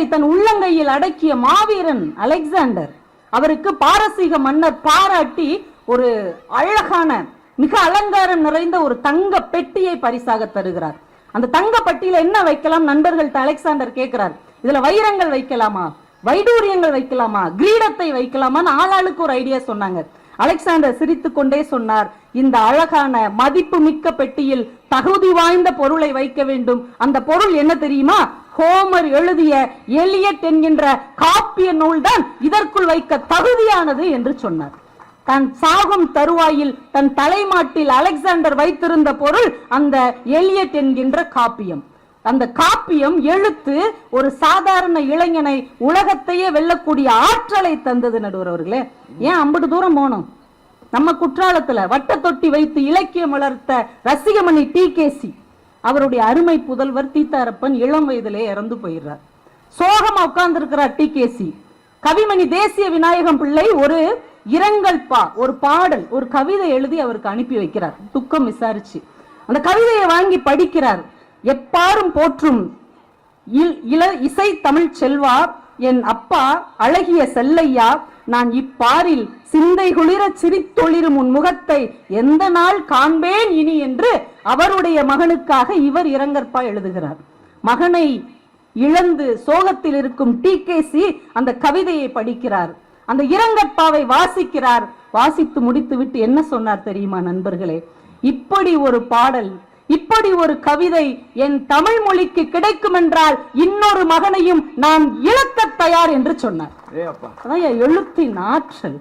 உலகத்தை தன் உள்ளங்கையில் அடக்கிய மாவீரன் அலெக்சாண்டர் அவருக்கு பாரசீக மன்னர் பாராட்டி ஒரு அழகான மிக அலங்காரம் நிறைந்த ஒரு தங்க பெட்டியை பரிசாக தருகிறார். அந்த தங்க பட்டியில என்ன வைக்கலாம்? நண்பர்கள்ட்ட அலெக்சாண்டர் கேட்கிறார். இதுல வைரங்கள் வைக்கலாமா? வைடூரியங்கள் வைக்கலாமா? கிரீடத்தை வைக்கலாமான்னு ஆளாளுக்கு ஒரு ஐடியா சொன்னாங்க. அலெக்சாண்டர் சிரித்து கொண்டே சொன்னார் இந்த அழகான மதிப்பு மிக்க பெட்டியில் தகுதி வாய்ந்த பொருளை வைக்க வேண்டும். அந்த பொருள் என்ன தெரியுமா? ஹோமர் எழுதிய எலியட் என்கின்ற காப்பிய நூல்தான் இதற்குள் வைக்க தகுதியானது என்று சொன்னார். தன் சாகும் தருவாயில் தன் தலைமாட்டில் அலெக்சாண்டர் வைத்திருந்த பொருள் அந்த எலியட் என்கின்ற காப்பியம். அந்த காப்பியம் எழுத்து ஒரு சாதாரண இளைஞனை உலகத்தையே வெல்லக்கூடிய ஆற்றலை தந்தது நடுவர் அவர்களே. ஏன் அம்பது தூரம் போனோம் நம்ம குற்றாலத்துல வட்ட தொட்டி வைத்து இலக்கியம் வளர்த்த ரசிகமணி டி கேசி அவருடைய அருமை புதல்வர் தீத்தாரப்பன் இளம் வயதிலே இறந்து போயிடுறார். சோகமா உட்கார்ந்து இருக்கிறார் டி கேசி கவிமணி தேசிய விநாயகம் பிள்ளை ஒரு இரங்கல் பா ஒரு பாடல் ஒரு கவிதை எழுதி அவருக்கு அனுப்பி வைக்கிறார். துக்கம் விசாரிச்சு. அந்த கவிதையை வாங்கி படிக்கிறார். எப்பாரும் போற்றும் இல்- இள இசை தமிழ் செல்வா என் அப்பா அழகிய செல்லையா நான் இப்பாரில் சிந்தை குளிர சிரித்தொளிரும் உன் முகத்தை எந்த நாள் காண்பேன் இனி என்று அவருடைய மகனுக்காக இவர் இரங்கற்பா எழுதுகிறார். மகனை இழந்து சோகத்தில் இருக்கும் டி அந்த கவிதையை படிக்கிறார். அந்த இரங்கற்பாவை வாசிக்கிறார். வாசித்து முடித்துவிட்டு என்ன சொன்னார் தெரியுமா நண்பர்களே? இப்படி ஒரு பாடல் இப்படி ஒரு கவிதை என் தமிழ் மொழிக்கு கிடைக்கும் என்றால் இன்னொரு மகனையும் நான் இழக்க தயார் என்று சொன்னார். எழுத்தின் ஆற்றல்.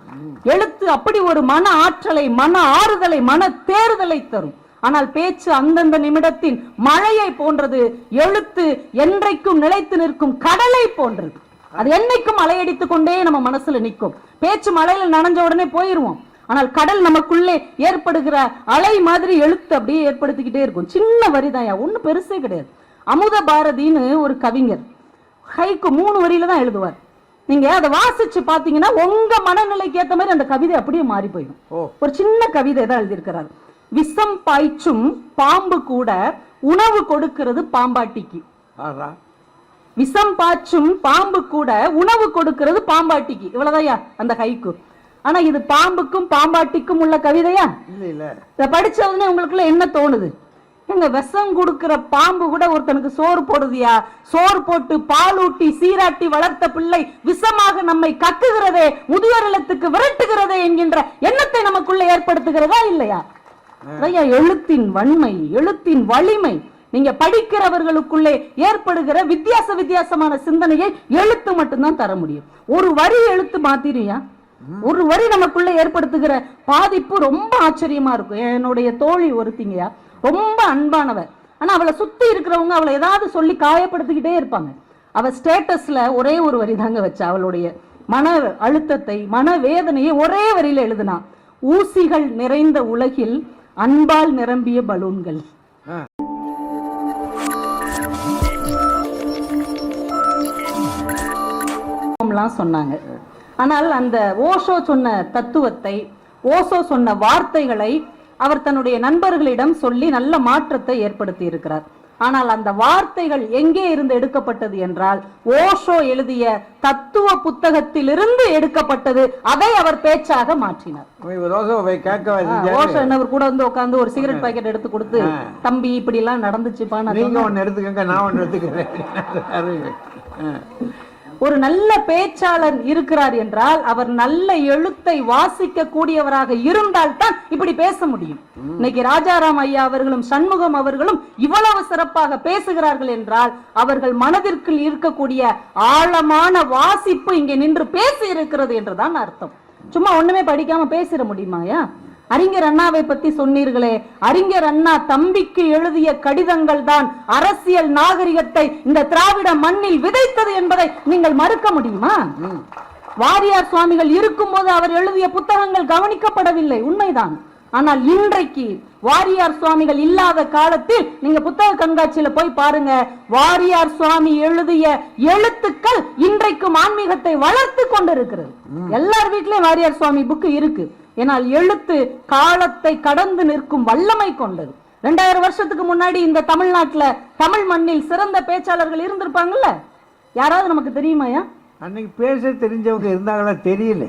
எழுத்து அப்படி ஒரு மன ஆற்றலை மன ஆறுதலை மன தேறுதலை தரும். ஆனால் பேச்சு அந்தந்த நிமிடத்தின் மழையை போன்றது எழுத்து என்றைக்கும் நிலைத்து நிற்கும் கடலை போன்றது. அது என்னைக்கும் அலையடித்துக் கொண்டே நம்ம மனசுல நிற்கும். பேச்சு மழையில நனைஞ்ச உடனே போயிருவோம். ஆனால் கடல் நமக்குள்ளே ஏற்படுகிற அலை மாதிரி எழுத்து அப்படியே ஏற்படுத்திக்கிட்டே இருக்கும். சின்ன வரிதாயா ஒண்ணு பெருசே கிடையாது. அமுத பாரதின்னு ஒரு கவிஞர் ஹைக்கு மூணு வரியில தான் எழுதுவார். நீங்க அதை வாசிச்சு பாத்தீங்கன்னா உங்க மனநிலைக்கு ஏத்த மாதிரி அந்த கவிதை அப்படியே மாறி போயிடும். ஒரு சின்ன கவிதை தான் எழுதியிருக்கிறார். விஷம் பாய்ச்சும் பாம்பு கூட உணவு கொடுக்கிறது பாம்பாட்டிக்கு. விஷம் பாய்ச்சும் பாம்பு கூட உணவு கொடுக்கிறது பாம்பாட்டிக்கு. இவ்வளவுதான்யா அந்த ஹைக்கு. ஆனா இது பாம்புக்கும் பாம்பாட்டிக்கும் உள்ள கவிதையா? இல்ல இல்ல. இதை படிச்ச உடனே உங்களுக்குள்ள என்ன தோணுது? எங்க விஷம் கொடுக்கிற பாம்பு கூட ஒருத்தனுக்கு சோறு போடுதியா? சோறு போட்டு பாலூட்டி சீராட்டி வளர்த்த பிள்ளை விஷமாக நம்மை கக்குகிறதே முதியோர் இல்லத்துக்கு விரட்டுகிறதே என்கின்ற எண்ணத்தை நமக்குள்ள ஏற்படுத்துகிறதா இல்லையா? ஐயா எழுத்தின் வன்மை எழுத்தின் வலிமை. நீங்க படிக்கிறவர்களுக்குள்ளே ஏற்படுகிற வித்தியாச வித்தியாசமான சிந்தனையை எழுத்து மட்டும்தான் தர முடியும். ஒரு வரி எழுத்து மாத்திரியா? ஒரு வரி நமக்குள்ள ஏற்படுத்துகிற பாதிப்பு ரொம்ப ஆச்சரியமா இருக்கும். என்னுடைய தோழி ஒருத்திங்கயா ரொம்ப அன்பானவ. ஆனா அவளை சுத்தி இருக்கிறவங்க அவளை ஏதாவது சொல்லி காயப்படுத்திக்கிட்டே இருப்பாங்க. அவ ஸ்டேட்டஸ்ல ஒரே ஒரு வரி தாங்க வச்சா. அவளுடைய மன அழுத்தத்தை மன வேதனையை ஒரே வரியில எழுதுனா ஊசிகள் நிறைந்த உலகில் அன்பால் நிரம்பிய பலூன்கள். சொன்னாங்க. ஆனால் அந்த ஓஷோ சொன்ன தத்துவத்தை ஓஷோ சொன்ன வார்த்தைகளை அவர் தன்னுடைய நண்பர்களிடம் சொல்லி நல்ல மாற்றத்தை ஏற்படுத்தி இருக்கிறார் ஆனால் அந்த வார்த்தைகள் எங்கே இருந்து எடுக்கப்பட்டது என்றால் ஓஷோ எழுதிய தத்துவ புத்தகத்திலிருந்து எடுக்கப்பட்டது அதை அவர் பேச்சாக மாற்றினார். ஓஷோ என்னவர் கூட வந்து உட்கார்ந்து ஒரு சிகரெட் பாக்கெட் எடுத்து கொடுத்து. தம்பி இப்படி எல்லாம் நடந்துச்சுப்பா நான் நீங்க எடுத்துக்கங்க நான் ஒண்ணு எடுத்துக்கிறேன். ஒரு நல்ல பேச்சாளர் இருக்கிறார் என்றால் அவர் நல்ல எழுத்தை வாசிக்க கூடியவராக இருந்தால் தான் இப்படி பேச முடியும். இன்னைக்கு ராஜாராம் ஐயா அவர்களும் சண்முகம் அவர்களும் இவ்வளவு சிறப்பாக பேசுகிறார்கள் என்றால் அவர்கள் மனதிற்குள் இருக்கக்கூடிய ஆழமான வாசிப்பு இங்கே நின்று பேசி இருக்கிறது என்றுதான் அர்த்தம். சும்மா ஒண்ணுமே படிக்காம பேசிட முடியுமாயா? அறிஞர் அண்ணாவை பத்தி சொன்னீர்களே. அறிஞர் அண்ணா தம்பிக்கு எழுதிய கடிதங்கள் தான் அரசியல் நாகரிகத்தை இந்த திராவிட மண்ணில் விதைத்தது என்பதை நீங்கள் மறுக்க முடியுமா? வாரியார் சுவாமிகள் இருக்கும்போது அவர் எழுதிய புத்தகங்கள் கவனிக்கப்படவில்லை. உண்மைதான். ஆனால் இன்றைக்கு வாரியார் சுவாமிகள் இல்லாத காலத்தில் நீங்க புத்தக கண்காட்சியில போய் பாருங்க. வாரியார் சுவாமி எழுதிய எழுத்துக்கள் இன்றைக்கும் ஆன்மீகத்தை வளர்த்து கொண்டிருக்கிறது. எல்லார் வீட்லயும் வாரியார் சுவாமி புக்கு இருக்கு. ஏனால் எழுத்து காலத்தை கடந்து நிற்கும் வல்லமை கொண்டது. ரெண்டாயிரம் வருஷத்துக்கு முன்னாடி இந்த தமிழ்நாட்டுல தமிழ் மண்ணில் சிறந்த பேச்சாளர்கள் இருந்திருப்பாங்கல்ல? யாராவது நமக்கு தெரியுமாயா அன்னைக்கு பேச தெரிஞ்சவங்க இருந்தாங்களா? தெரியல.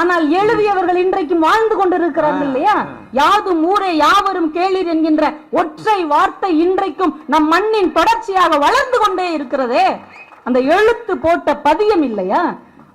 ஆனால் எழுதியவர்கள் இன்றைக்கும் வாழ்ந்து கொண்டிருக்கிறார்கள் இல்லையா? யாதும் ஊரே யாவரும் கேளீர் என்கின்ற ஒற்றை வார்த்தை இன்றைக்கும் நம் மண்ணின் தொடர்ச்சியாக வளர்ந்து கொண்டே இருக்கிறதே. அந்த எழுத்து போட்ட பதியம் இல்லையா?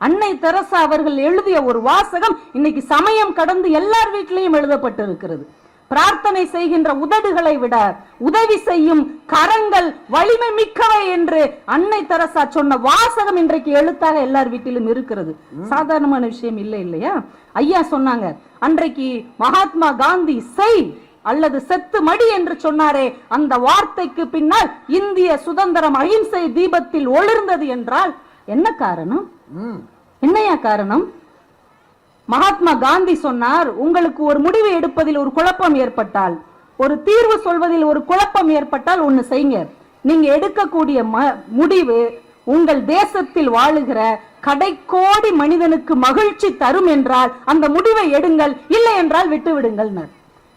அன்னை தெரசா அவர்கள் எழுதிய ஒரு வாசகம் இன்னைக்கு சமயம் கடந்து எல்லார் வீட்டிலையும் எழுதப்பட்டிருக்கிறது. பிரார்த்தனை செய்கின்ற உதடுகளை விட உதவி செய்யும் கரங்கள் வலிமை மிக்கவை என்று அன்னை தெரசா சொன்ன வாசகம் இன்றைக்கு எழுத்தாக எல்லார் வீட்டிலும் இருக்கிறது. சாதாரணமான விஷயம் இல்லை இல்லையா? ஐயா சொன்னாங்க அன்றைக்கு மகாத்மா காந்தி செய் அல்லது செத்து மடி என்று சொன்னாரே அந்த வார்த்தைக்கு பின்னால் இந்திய சுதந்திரம் அகிம்சை தீபத்தில் ஒளிர்ந்தது என்றால் என்ன காரணம்? என்னையா காரணம்? மகாத்மா காந்தி சொன்னார் உங்களுக்கு ஒரு முடிவு எடுப்பதில் ஒரு குழப்பம் ஏற்பட்டால் ஒரு தீர்வு சொல்வதில் ஒரு குழப்பம் ஏற்பட்டால் ஒன்று செய்யுங்க. நீங்க எடுக்கக்கூடிய ம- முடிவு உங்கள் தேசத்தில் வாழுகிற கடைக்கோடி மனிதனுக்கு மகிழ்ச்சி தரும் என்றால் அந்த முடிவை எடுங்கள் இல்லை என்றால் விட்டு விடுங்கள்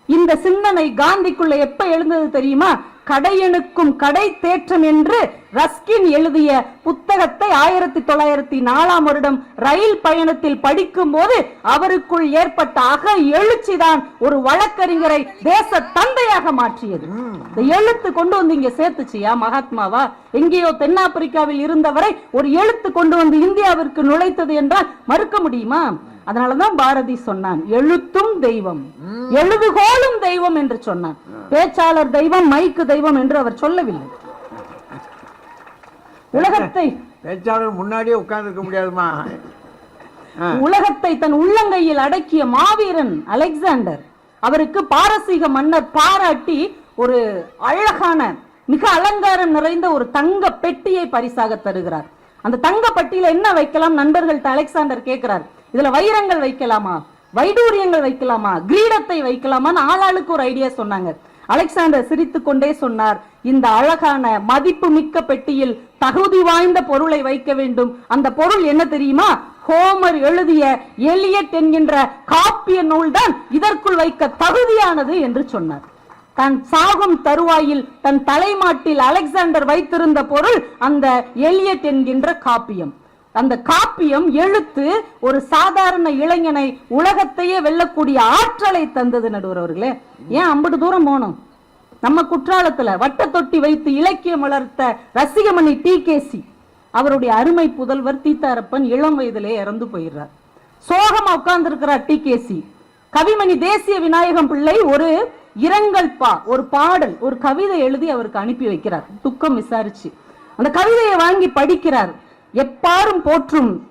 இந்த சிந்தனை காந்திக்குள்ள எப்ப எழுந்தது தெரியுமா? கடையனுக்கும் கடை தேற்றம் என்று ரஸ்கின் எழுதிய புத்தகத்தை ஆயிரத்தி தொள்ளாயிரத்தி நாலாம் வருடம் ரயில் பயணத்தில் படிக்கும் போது அவருக்குள் ஏற்பட்ட அக எழுச்சிதான் ஒரு வழக்கறிஞரை தேச தந்தையாக மாற்றியது. இந்த எழுத்து கொண்டு வந்து இங்க சேர்த்துச்சியா மகாத்மாவா? எங்கேயோ தென்னாப்பிரிக்காவில் இருந்தவரை ஒரு எழுத்து கொண்டு வந்து இந்தியாவிற்கு நுழைத்தது என்றால் மறுக்க முடியுமா? அதனாலதான் பாரதி சொன்னான் எழுத்தும் தெய்வம். எழுதுகோலும் தெய்வம் என்று சொன்னான். பேச்சாளர் தெய்வம் மைக்கு தெய்வம் என்று அவர் சொல்லவில்லை. உலகத்தை பேச்சாளர் முன்னாடியே உட்கார்ந்துருக்க முடியாதுமா? உலகத்தை தன் உள்ளங்கையில் அடக்கிய மாவீரன் அலெக்சாண்டர் அவருக்கு பாரசீக மன்னர் பாராட்டி ஒரு அழகான மிக அலங்காரம் நிறைந்த ஒரு தங்க பெட்டியை பரிசாக தருகிறார். அந்த தங்க பெட்டியில என்ன வைக்கலாம் நண்பர்கள்ட்ட அலெக்சாண்டர் கேட்கிறார். இதுல வைரங்கள் வைக்கலாமா? வைடூரியங்கள் வைக்கலாமா? கிரீடத்தை வைக்கலாமான்னு ஆளாளுக்கு ஒரு ஐடியா சொன்னாங்க. அலெக்சாண்டர் சிரித்துக் கொண்டே சொன்னார் இந்த அழகான மதிப்பு மிக்க பெட்டியில் தகுதி வாய்ந்த பொருளை வைக்க வேண்டும். அந்த பொருள் என்ன தெரியுமா? ஹோமர் எழுதிய எலியட் என்கின்ற காப்பிய நூல்தான் இதற்குள் வைக்க தகுதியானது என்று சொன்னார். தன் சாகும் தருவாயில் தன் தலைமாட்டில் அலெக்சாண்டர் வைத்திருந்த பொருள் அந்த எலியட் என்கின்ற காப்பியம். அந்த காப்பியம் எழுத்து ஒரு சாதாரண இளைஞனை உலகத்தையே வெல்லக்கூடிய ஆற்றலை தந்தது நடுவர் அவர்களே. ஏன் அம்பது தூரம் போனோம் நம்ம குற்றாலத்துல வட்ட தொட்டி வைத்து இலக்கியம் வளர்த்த ரசிகமணி டி கேசி அவருடைய அருமை புதல்வர் தீத்தாரப்பன் இளம் வயதிலே இறந்து போயிடுறார். சோகமா உட்கார்ந்து இருக்கிறார் டி கேசி கவிமணி தேசிய விநாயகம் பிள்ளை ஒரு இரங்கல் பா ஒரு பாடல் ஒரு கவிதை எழுதி அவருக்கு அனுப்பி வைக்கிறார். துக்கம் விசாரிச்சு. அந்த கவிதையை வாங்கி படிக்கிறார். எப்பாரும் போற்றும்.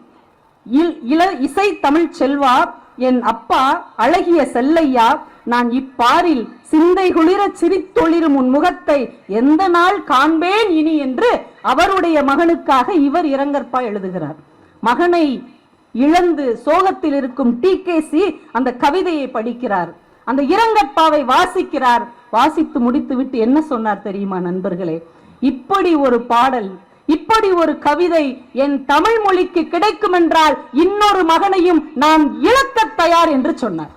இல்- இள இசை தமிழ் செல்வா என் அப்பா அழகிய செல்லையா நான் இப்பாரில் சிந்தை குளிர சிரித்தொளிரும் உன் முகத்தை எந்த நாள் காண்பேன் இனி என்று அவருடைய மகனுக்காக இவர் இரங்கற்பா எழுதுகிறார். மகனை இழந்து சோகத்தில் இருக்கும் டி அந்த கவிதையை படிக்கிறார். அந்த இரங்கற்பாவை வாசிக்கிறார். வாசித்து முடித்துவிட்டு என்ன சொன்னார் தெரியுமா நண்பர்களே? இப்படி ஒரு பாடல் இப்படி ஒரு கவிதை என் தமிழ் மொழிக்கு கிடைக்கும் என்றால் இன்னொரு மகனையும் நான் இழக்கத் தயார் என்று சொன்னார்.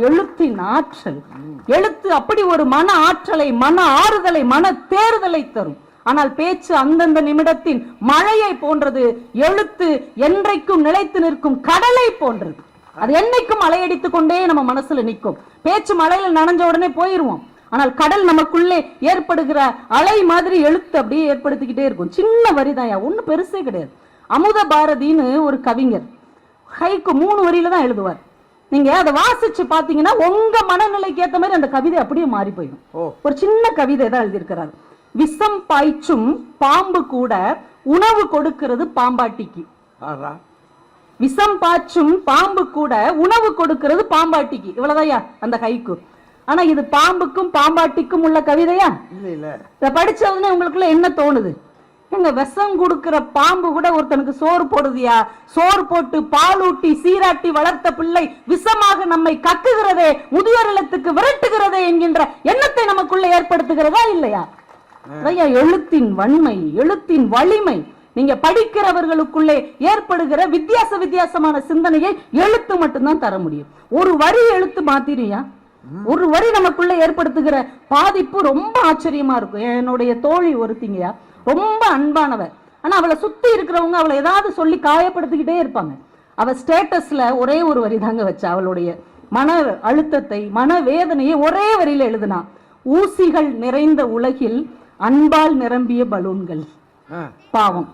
எழுத்தின் ஆற்றல். எழுத்து அப்படி ஒரு மன ஆற்றலை மன ஆறுதலை மன தேறுதலை தரும். ஆனால் பேச்சு அந்தந்த நிமிடத்தின் மழையை போன்றது எழுத்து என்றைக்கும் நிலைத்து நிற்கும் கடலை போன்றது. அது என்னைக்கும் அலையடித்துக் கொண்டே நம்ம மனசுல நிற்கும். பேச்சு மழையில நனைஞ்ச உடனே போயிருவோம். ஆனால் கடல் நமக்குள்ளே ஏற்படுகிற அலை மாதிரி எழுத்து அப்படியே ஏற்படுத்திக்கிட்டே இருக்கும். சின்ன வரிதாயா ஒண்ணு பெருசே கிடையாது. அமுத பாரதின்னு ஒரு கவிஞர் ஹைக்கு மூணு வரியில தான் எழுதுவார். நீங்க அதை வாசிச்சு பாத்தீங்கன்னா உங்க மனநிலைக்கு ஏத்த மாதிரி அந்த கவிதை அப்படியே மாறி போயிடும். ஒரு சின்ன கவிதை தான் எழுதியிருக்கிறார். விஷம் பாய்ச்சும் பாம்பு கூட உணவு கொடுக்கிறது பாம்பாட்டிக்கு. விஷம் பாய்ச்சும் பாம்பு கூட உணவு கொடுக்கிறது பாம்பாட்டிக்கு. இவ்வளவுதான்யா அந்த ஹைக்கு. ஆனா இது பாம்புக்கும் பாம்பாட்டிக்கும் உள்ள கவிதையா? இல்ல இல்ல. இதை படிச்ச உடனே உங்களுக்குள்ள என்ன தோணுது? எங்க விஷம் கொடுக்கிற பாம்பு கூட ஒருத்தனுக்கு சோறு போடுதியா? சோறு போட்டு பாலூட்டி சீராட்டி வளர்த்த பிள்ளை விஷமாக நம்மை கக்குகிறதே முதியோர் இல்லத்துக்கு விரட்டுகிறதே என்கின்ற எண்ணத்தை நமக்குள்ள ஏற்படுத்துகிறதா இல்லையா? ஐயா எழுத்தின் வன்மை எழுத்தின் வலிமை. நீங்க படிக்கிறவர்களுக்குள்ளே ஏற்படுகிற வித்தியாச வித்தியாசமான சிந்தனையை எழுத்து மட்டும்தான் தர முடியும். ஒரு வரி எழுத்து மாத்திரியா? ஒரு வரி நமக்குள்ள ஏற்படுத்துகிற பாதிப்பு ரொம்ப ஆச்சரியமா இருக்கும். என்னுடைய தோழி ஒருத்திங்கயா ரொம்ப அன்பானவ. ஆனா அவளை சுத்தி இருக்கிறவங்க அவளை ஏதாவது சொல்லி காயப்படுத்திக்கிட்டே இருப்பாங்க. அவ ஸ்டேட்டஸ்ல ஒரே ஒரு வரி தாங்க வச்சா. அவளுடைய மன அழுத்தத்தை மன வேதனையை ஒரே வரியில எழுதுனா ஊசிகள் நிறைந்த உலகில் அன்பால் நிரம்பிய பலூன்கள். பாவம்.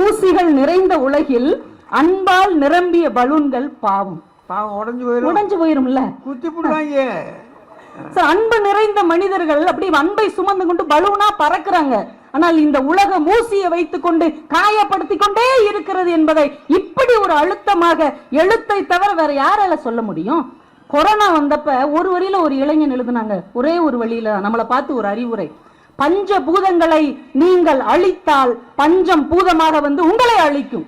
ஊசிகள் நிறைந்த உலகில் அன்பால் நிரம்பிய பலூன்கள். பாவம். பாவம் உடஞ்சு போயிடும் உடைஞ்சு போயிரும்ல. குத்தி போடுவாங்க. So, அன்பு நிறைந்த மனிதர்கள் அப்படி அன்பை சுமந்து கொண்டு பலூனா பறக்குறாங்க. ஆனால் இந்த உலக மூசியை வைத்துக் கொண்டு காயப்படுத்திக் கொண்டே இருக்கிறது என்பதை இப்படி ஒரு அழுத்தமாக எழுத்தை தவிர வேற யாரால சொல்ல முடியும்? கொரோனா வந்தப்ப ஒரு வரியில ஒரு இளைஞன் எழுதுனாங்க. ஒரே ஒரு வழியில நம்மளை பார்த்து ஒரு அறிவுரை. பஞ்ச பூதங்களை நீங்கள் அழித்தால் பஞ்சம் பூதமாக வந்து உங்களை அழிக்கும்.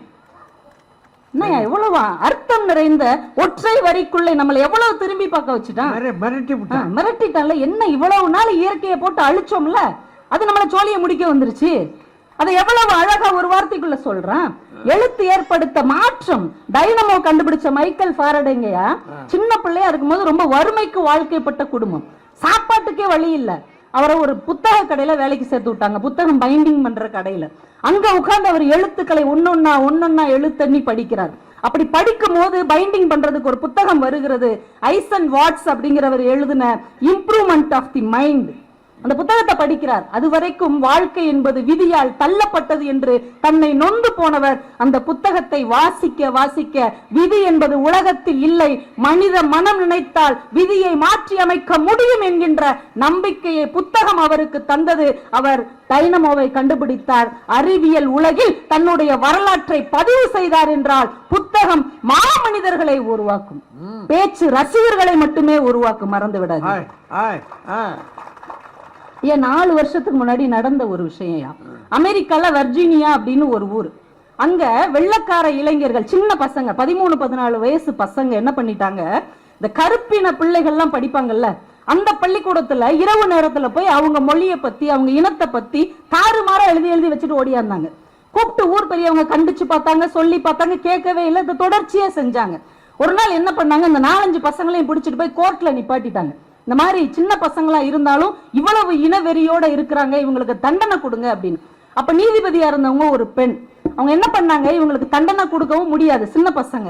எவ்வளவு? அர்த்தம் நிறைந்த ஒற்றை வரிக்குள்ளே நம்மளை எவ்வளவு திரும்பி பார்க்க வச்சுட்டான்? மிர- மிரட்டி மிரட்டிட்டான்ல என்ன இவ்வளவு நாள் இயற்கையை போட்டு அழிச்சோம்ல? அது நம்மள சோழியை முடிக்க வந்துருச்சு. அதை எவ்வளவு அழகா ஒரு வார்த்தைக்குள்ள சொல்றான்? எழுத்து ஏற்படுத்த மாற்றம். டைனமோ கண்டுபிடிச்ச மைக்கேல் ஃபாரடேங்கயா சின்ன பிள்ளையா இருக்கும்போது ரொம்ப வறுமைக்கு வாழ்க்கைப்பட்ட குடும்பம். சாப்பாட்டுக்கே வழி இல்ல. அவரை ஒரு புத்தக கடையில வேலைக்கு சேர்த்து விட்டாங்க. புத்தகம் பைண்டிங் பண்ற கடையில. அங்க உட்கார்ந்து அவர் எழுத்துக்களை ஒன்னொன்னா ஒன்னொன்னா எழுத்தண்ணி படிக்கிறார். அப்படி படிக்கும் போது பைண்டிங் பண்றதுக்கு ஒரு புத்தகம் வருகிறது. ஐசன் வாட்ஸ் அப்படிங்கிறவர் எழுதின இம்ப்ரூவ்மெண்ட் ஆஃப் தி மைண்ட் அந்த புத்தகத்தை படிக்கிறார். அது வரைக்கும் வாழ்க்கை என்பது விதியால் தள்ளப்பட்டது என்று தன்னை நொந்து போனவர் அந்த புத்தகத்தை வாசிக்க வாசிக்க விதி என்பது உலகத்தில் இல்லை. மனித மனம் நினைத்தால் விதியை மாற்றி அமைக்க முடியும் என்கின்ற நம்பிக்கையை புத்தகம் அவருக்கு தந்தது. அவர் டைனமோவை கண்டுபிடித்தார். அறிவியல் உலகில் தன்னுடைய வரலாற்றை பதிவு செய்தார் என்றால் புத்தகம் மாமனிதர்களை உருவாக்கும். பேச்சு ரசிகர்களை மட்டுமே உருவாக்கும். மறந்து விடாது ஆய் ஆய். ஆ ஏன் நாலு வருஷத்துக்கு முன்னாடி நடந்த ஒரு விஷயம் அமெரிக்கால வர்ஜீனியா அப்படின்னு ஒரு ஊர். அங்க வெள்ளக்கார இளைஞர்கள் சின்ன பசங்க பதிமூணு பதினாலு வயசு பசங்க என்ன பண்ணிட்டாங்க? இந்த கருப்பின பிள்ளைகள்லாம் படிப்பாங்கல்ல அந்த பள்ளிக்கூடத்துல இரவு நேரத்துல போய் அவங்க மொழியை பத்தி அவங்க இனத்தை பத்தி தாறுமாறா எழுதி எழுதி வச்சுட்டு ஓடியாந்தாங்க. கூப்பிட்டு ஊர் பெரியவங்க கண்டிச்சு பார்த்தாங்க சொல்லி பார்த்தாங்க கேட்கவே இல்லை. இதை தொடர்ச்சியா செஞ்சாங்க. ஒரு நாள் என்ன பண்ணாங்க? இந்த நாலஞ்சு பசங்களையும் பிடிச்சிட்டு போய் கோர்ட்ல நிப்பாட்டிட்டாங்க. இந்த மாதிரி சின்ன பசங்களா இருந்தாலும் இவ்வளவு இனவெறியோட இருக்கிறாங்க இவங்களுக்கு தண்டனை கொடுங்க அப்படின்னு. அப்ப நீதிபதியா இருந்தவங்க ஒரு பெண். அவங்க என்ன பண்ணாங்க? இவங்களுக்கு தண்டனை கொடுக்கவும் முடியாது சின்ன பசங்க.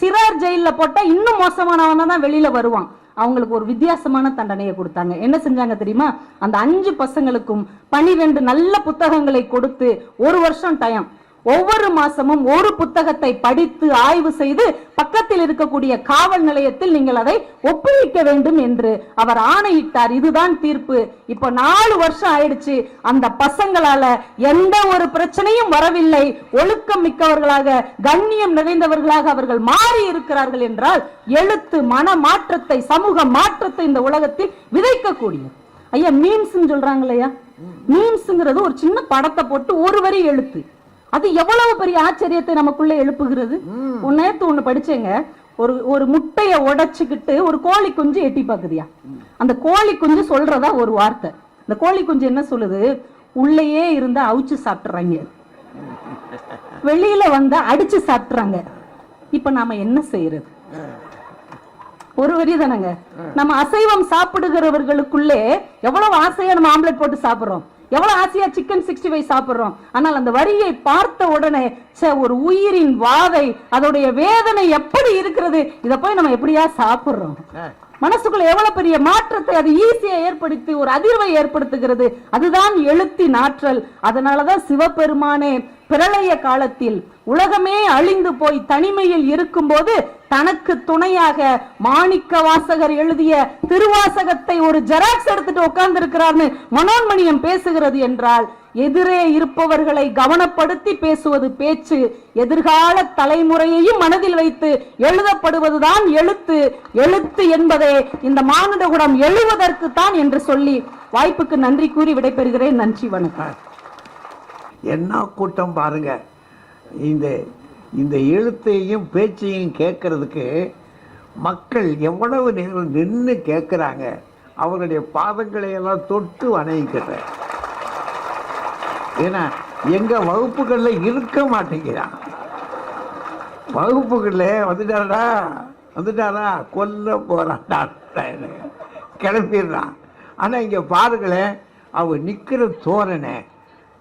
சிறார் ஜெயில்ல போட்டா இன்னும் மோசமானவன தான் வெளியில வருவான். அவங்களுக்கு ஒரு வித்தியாசமான தண்டனையை கொடுத்தாங்க. என்ன செஞ்சாங்க தெரியுமா? அந்த அஞ்சு பசங்களுக்கும் பனிரெண்டு நல்ல புத்தகங்களை கொடுத்து ஒரு வருஷம் டைம் ஒவ்வொரு மாசமும் ஒரு புத்தகத்தை படித்து ஆய்வு செய்து பக்கத்தில் இருக்கக்கூடிய காவல் நிலையத்தில் நீங்கள் அதை ஒப்புவிக்க வேண்டும் என்று அவர் ஆணையிட்டார். இதுதான் தீர்ப்பு. இப்ப நாலு வருஷம் ஆயிடுச்சு. அந்த பசங்களால எந்த ஒரு பிரச்சனையும் வரவில்லை. ஒழுக்கம் மிக்கவர்களாக கண்ணியம் நிறைந்தவர்களாக அவர்கள் மாறி இருக்கிறார்கள் என்றால் எழுத்து மன மாற்றத்தை சமூக மாற்றத்தை இந்த உலகத்தில் விதைக்கக்கூடியது. ஐயா மீம்ஸ் சொல்றாங்க இல்லையா? மீம்ஸ்ங்கிறது ஒரு சின்ன படத்தை போட்டு ஒரு வரி எழுத்து. அது எவ்வளவு பெரிய ஆச்சரியத்தை நமக்குள்ள எழுப்புகிறது? நேத்து ஒண்ணு படிச்சேங்க. ஒரு ஒரு முட்டைய உடைச்சுக்கிட்டு ஒரு கோழி குஞ்சு எட்டி பாக்குதியா அந்த கோழி குஞ்சு சொல்றதா ஒரு வார்த்தை. அந்த கோழி குஞ்சு என்ன சொல்லுது? உள்ளேயே இருந்தா அவிச்சு சாப்பிட்டுறாங்க. வெளியில வந்தா அடிச்சு சாப்பிட்டுறாங்க. இப்ப நாம என்ன செய்யறது? ஒரு வரி தானங்க. நம்ம அசைவம் சாப்பிடுகிறவர்களுக்குள்ளே எவ்வளவு ஆசையா நம்ம ஆம்லெட் போட்டு சாப்பிடுறோம்? எவ்வளவு ஆசையா சிக்கன் சிக்ஸ்டி ஃபைவ் சாப்பிடுறோம்? ஆனால் அந்த வரியை பார்த்த உடனே ச்சே ஒரு உயிரின் வாதை அதோடைய வேதனை எப்படி இருக்கிறது? இத போய் நம்ம எப்படியா சாப்பிடுறோம். மனசுக்குள்ள எவ்வளவு பெரிய மாற்றத்தை அது ஈஸியா ஏற்படுத்தி ஒரு அதிர்வை ஏற்படுத்துகிறது. அதுதான் எழுத்தின் ஆற்றல் அதனாலதான் சிவபெருமானே பிரளய காலத்தில் உலகமே அழிந்து போய் தனிமையில் இருக்கும்போது தனக்கு துணையாக மாணிக்க வாசகர் எழுதிய திருவாசகத்தை ஒரு ஜெராக்ஸ் எடுத்துட்டு உட்கார்ந்து இருக்கிறார்னு மனோன்மணியம் பேசுகிறது என்றால் எதிரே இருப்பவர்களை கவனப்படுத்தி பேசுவது பேச்சு எதிர்கால தலைமுறையையும் மனதில் வைத்து எழுதப்படுவதுதான் எழுத்து. எழுத்து என்பதே இந்த மானுட குடம் எழுவதற்கு தான் என்று சொல்லி வாய்ப்புக்கு நன்றி கூறி விடைபெறுகிறேன். நன்றி வணக்கம். என்ன கூட்டம் பாருங்க. இந்த இந்த எழுத்தையும் பேச்சையும் கேட்கறதுக்கு மக்கள் எவ்வளவு நேரம் நின்று கேட்குறாங்க அவருடைய பாதங்களை எல்லாம் தொட்டு வணங்கிக்கிறேன் ஏன்னா எங்க வகுப்புகளில் இருக்க மாட்டேங்கிறான். வகுப்புகளில் வந்துட்டாரா? வந்துட்டாரா? கொல்ல போகிறான் கிளம்பிடுறான். ஆனா இங்கே பாருங்களேன் அவர் நிற்கிற தோரணை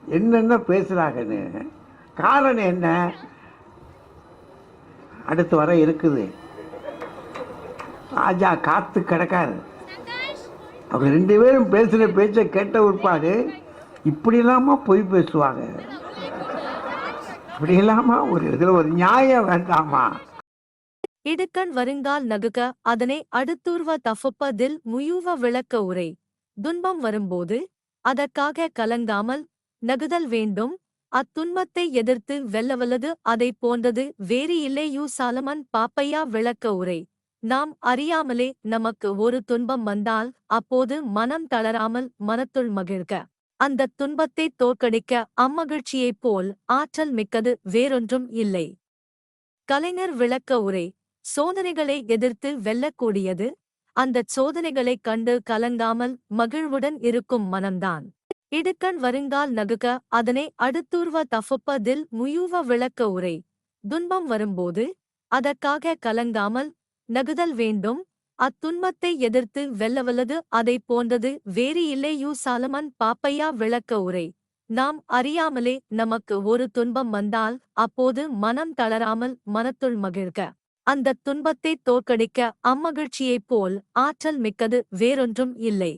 என்னென்ன பேசுகிறாங்கன்னு காரணம் என்ன? அடுத்து வர இருக்குது. ராஜா காத்து கிடக்காரு. அவங்க ரெண்டு பேரும் பேசுகிற பேச்சை கேட்ட உட்பாடு இப்படி இல்லாம பொய் பேசுவாங்க. இப்படி இல்லாம ஒரு இதில் ஒரு நியாயம் வேண்டாமா? இடுக்கண் வருங்கால் நகுக அதனை அடுத்தூர்வ தஃபப்பதில் முயூவ விளக்க உரை. துன்பம் வரும்போது அதற்காக கலங்காமல் நகுதல் வேண்டும் அத்துன்பத்தை எதிர்த்து வெல்லவல்லது அதைப் போன்றது வேறு இல்லை. யூ சாலமன் பாப்பையா விளக்க உரை. நாம் அறியாமலே நமக்கு ஒரு துன்பம் வந்தால் அப்போது மனம் தளராமல் மனத்துள் மகிழ்க. அந்தத் துன்பத்தை தோற்கடிக்க அம்மகிழ்ச்சியைப் போல் ஆற்றல் மிக்கது வேறொன்றும் இல்லை. கலைஞர் விளக்க உரை. சோதனைகளை எதிர்த்து வெல்லக்கூடியது அந்தச் சோதனைகளைக் கண்டு கலங்காமல் மகிழ்வுடன் இருக்கும் மனம்தான். இடுக்கண் வருங்கால் நகுக அதனை அடுத்தூர்வ தஃபப்ப தில் முயூவ விளக்க உரை. துன்பம் வரும்போது அதற்காக கலங்காமல் நகுதல் வேண்டும். அத்துன்பத்தை எதிர்த்து வெல்லவல்லது அதைப் போன்றது வேறு இல்லை யூ சாலமன் பாப்பையா விளக்க உரை. நாம் அறியாமலே நமக்கு ஒரு துன்பம் வந்தால் அப்போது மனம் தளராமல் மனத்துள் மகிழ்க. அந்தத் துன்பத்தை தோற்கடிக்க அம்மகிழ்ச்சியைப் போல் ஆற்றல் மிக்கது வேறொன்றும் இல்லை.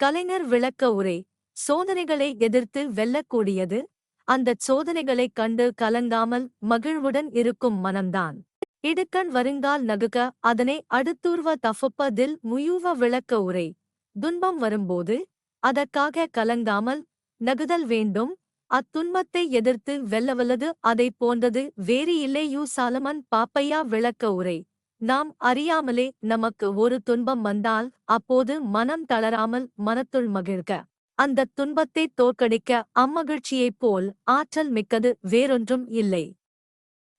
கலைஞர் விளக்க உரை. சோதனைகளை எதிர்த்து வெல்லக்கூடியது. அந்தச் சோதனைகளைக் கண்டு கலங்காமல் மகிழ்வுடன் இருக்கும் மனம்தான். இடுக்கண் வருங்கால் நகுக அதனை அடுத்தூர்வ தஃபப்ப தில் விளக்க உரை. துன்பம் வரும்போது அதற்காக கலங்காமல் நகுதல் வேண்டும். அத்துன்பத்தை எதிர்த்து வெல்லவல்லது அதைப் போன்றது வேறு இல்லை யூ சாலமன் பாப்பையா விளக்க உரை. நாம் அறியாமலே நமக்கு ஒரு துன்பம் வந்தால் அப்போது மனம் தளராமல் மனத்துள் மகிழ்க. அந்தத் துன்பத்தை தோற்கடிக்க அம்மகிழ்ச்சியைப் போல் ஆற்றல் மிக்கது வேறொன்றும் இல்லை.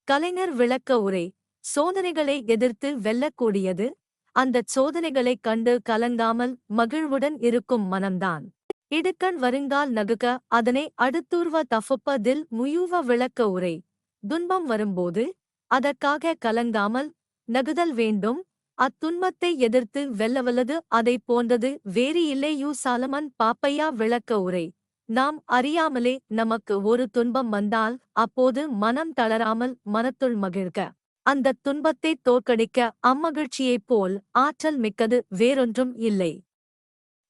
கலைஞர் விளக்க உரை சோதனைகளை எதிர்த்து வெல்லக்கூடியது? அந்தச் சோதனைகளைக் கண்டு கலங்காமல் மகிழ்வுடன் இருக்கும் மனம்தான். இடுக்கண் வருங்கால் நகுக அதனை அடுத்தூர்வ தஃப்பதில் முயூவ விளக்க உரை. துன்பம் வரும்போது அதற்காக கலங்காமல் நகுதல் வேண்டும். அத்துன்பத்தை எதிர்த்து வெல்லவல்லது அதைப் போன்றது வேறு இல்லை. யூ சாலமன் பாப்பையா விளக்க உரை. நாம் அறியாமலே நமக்கு ஒரு துன்பம் வந்தால் அப்போது மனம் தளராமல் மனத்துள் மகிழ்க. அந்தத் துன்பத்தை தோற்கடிக்க அம்மகிழ்ச்சியைப் போல் ஆற்றல் மிக்கது வேறொன்றும் இல்லை.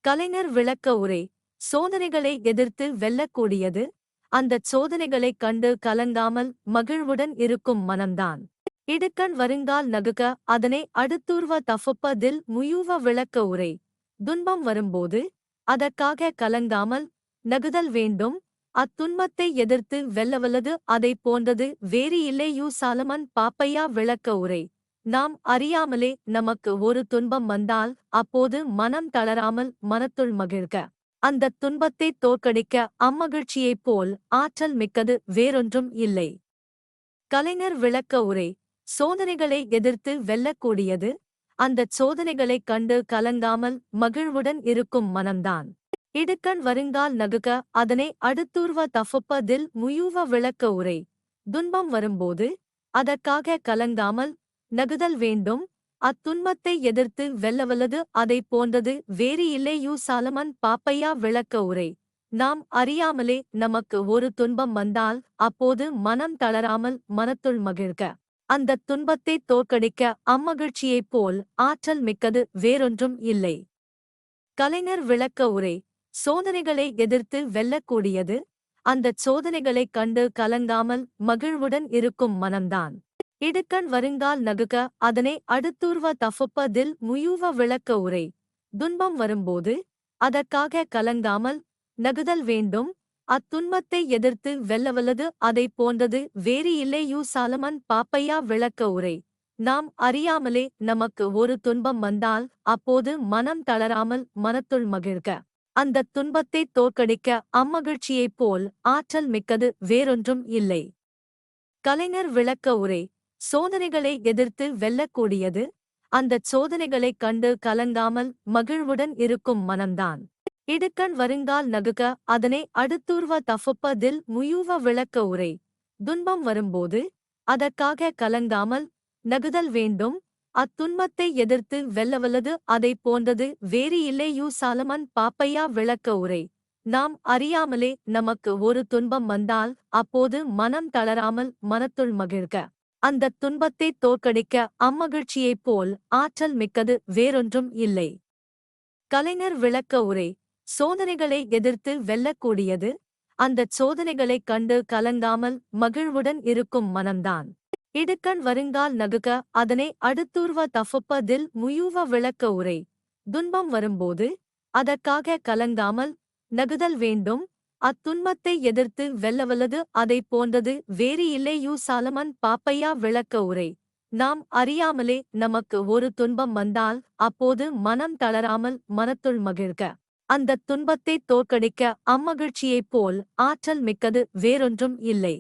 கலைஞர் விளக்க உரை. சோதனைகளை எதிர்த்து வெல்லக்கூடியது அந்தச் சோதனைகளைக் கண்டு கலங்காமல் மகிழ்வுடன் இருக்கும் மனம்தான். இடுக்கண் வருங்கால் நகுக அதனை அடுத்தூர்வ தஃபப்ப தில் விளக்க உரை. துன்பம் வரும்போது அதற்காக கலங்காமல் நகுதல் வேண்டும். அத்துன்பத்தை எதிர்த்து வெல்லவல்லது அதைப் போன்றது வேறு இல்லை யூ சாலமன் பாப்பையா விளக்க உரை. நாம் அறியாமலே நமக்கு ஒரு துன்பம் வந்தால் அப்போது மனம் தளராமல் மனத்துள் மகிழ்க. அந்தத் துன்பத்தை தோற்கடிக்க அம்மகிழ்ச்சியைப் போல் ஆற்றல் மிக்கது வேறொன்றும் இல்லை. கலைஞர் விளக்க உரை. சோதனைகளை எதிர்த்து வெல்லக்கூடியது. அந்தச் சோதனைகளைக் கண்டு கலங்காமல் மகிழ்வுடன் இருக்கும் மனம்தான். இடுக்கண் வருங்கால் நகுக அதனை அடுத்தூர்வ தஃபப்ப தில் விளக்க உரை. துன்பம் வரும்போது அதற்காக கலங்காமல் நகுதல் வேண்டும். அத்துன்பத்தை எதிர்த்து வெல்லவல்லது அதைப் போன்றது வேறு இல்லை யூ சாலமன் பாப்பையா விளக்க உரை. நாம் அறியாமலே நமக்கு ஒரு துன்பம் வந்தால் அப்போது மனம் தளராமல் மனத்துள் மகிழ்க. அந்தத் துன்பத்தை தோற்கடிக்க அம்மகிழ்ச்சியைப் போல் ஆற்றல் மிக்கது வேறொன்றும் இல்லை. கலைஞர் விளக்க உரை சோதனைகளை எதிர்த்து வெல்லக்கூடியது? அந்தச் சோதனைகளைக் கண்டு கலங்காமல் மகிழ்வுடன் இருக்கும் மனம்தான். இடுக்கண் வருங்கால் நகுக அதனை அடுத்தூர்வ தஃப்பதில் முயூவ விளக்க உரை. துன்பம் வரும்போது அதற்காக கலங்காமல் நகுதல் வேண்டும். அத்துன்பத்தை எதிர்த்து வெல்லவல்லது அதைப் போன்றது வேறு இல்லை. யூ சாலமன் பாப்பையா விளக்க உரை. நாம் அறியாமலே நமக்கு ஒரு துன்பம் வந்தால் அப்போது மனம் தளராமல் மனத்துள் மகிழ்க. அந்தத் துன்பத்தை தோற்கடிக்க அம்மகிழ்ச்சியைப் போல் ஆற்றல் மிக்கது வேறொன்றும் இல்லை. கலைஞர் விளக்க உரை. சோதனைகளை எதிர்த்து வெல்லக்கூடியது அந்தச் சோதனைகளைக் கண்டு கலங்காமல் மகிழ்வுடன் இருக்கும் மனம்தான். இடுக்கண் வருங்கால் நகுக அதனை அடுத்தூர்வ தஃபப்ப தில் விளக்க உரை. துன்பம் வரும்போது அதற்காக கலங்காமல் நகுதல் வேண்டும். அத்துன்பத்தை எதிர்த்து வெல்லவல்லது அதைப் போன்றது வேறு இல்லை யூ சாலமன் பாப்பையா விளக்க உரை. நாம் அறியாமலே நமக்கு ஒரு துன்பம் வந்தால் அப்போது மனம் தளராமல் மனத்துள் மகிழ்க. அந்தத் துன்பத்தை தோற்கடிக்க அம்மகிழ்ச்சியைப் போல் ஆற்றல் மிக்கது வேறொன்றும் இல்லை. கலைஞர் விளக்க உரை. சோதனைகளை எதிர்த்து வெல்லக்கூடியது. அந்தச் சோதனைகளைக் கண்டு கலங்காமல் மகிழ்வுடன் இருக்கும் மனம்தான். இடுக்கண் வருங்கால் நகுக அதனை அடுத்தூர்வ தஃபப்ப தில் முயூவ விளக்க உரை. துன்பம் வரும்போது அதற்காக கலங்காமல் நகுதல் வேண்டும். அத்துன்பத்தை எதிர்த்து வெல்லவல்லது அதைப் போன்றது வேறு இல்லை யூ சாலமன் பாப்பையா விளக்க உரை. நாம் அறியாமலே நமக்கு ஒரு துன்பம் வந்தால் அப்போது மனம் தளராமல் மனத்துள் மகிழ்க. அந்தத் துன்பத்தை தோற்கடிக்க அம்மகிழ்ச்சியைப் போல் ஆற்றல் மிக்கது வேறொன்றும் இல்லை.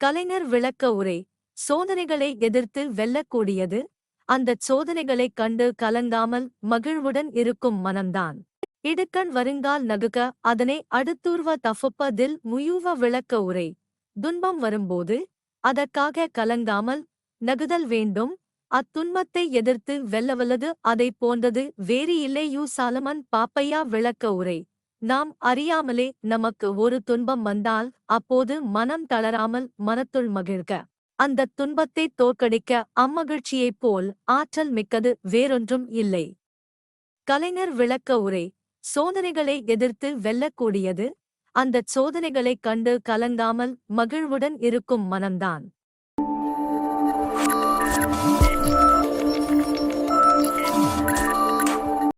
கலைஞர் விளக்க உரை சோதனைகளை எதிர்த்து வெல்லக்கூடியது? அந்தச் சோதனைகளைக் கண்டு கலங்காமல் மகிழ்வுடன் இருக்கும் மனம்தான். இடுக்கண் வருங்கால் நகுக அதனை அடுத்தூர்வ தஃப்பதில் முயூவ விளக்க உரை. துன்பம் வரும்போது அதற்காக கலங்காமல் நகுதல் வேண்டும் அத்துன்பத்தை எதிர்த்து வெல்லவல்லது அதைப் போன்றது வேறு இல்லை. யூ சாலமன் பாப்பையா விளக்க உரை. நாம் அறியாமலே நமக்கு ஒரு துன்பம் வந்தால் அப்போது மனம் தளராமல் மனத்துள் மகிழ்க. அந்தத் துன்பத்தை தோற்கடிக்க அம்மகிழ்ச்சியைப் போல் ஆற்றல் மிக்கது வேறொன்றும் இல்லை. கலைஞர் விளக்க உரை. சோதனைகளை எதிர்த்து வெல்லக்கூடியது அந்தச் சோதனைகளைக் கண்டு கலங்காமல் மகிழ்வுடன் இருக்கும் மனம்தான்.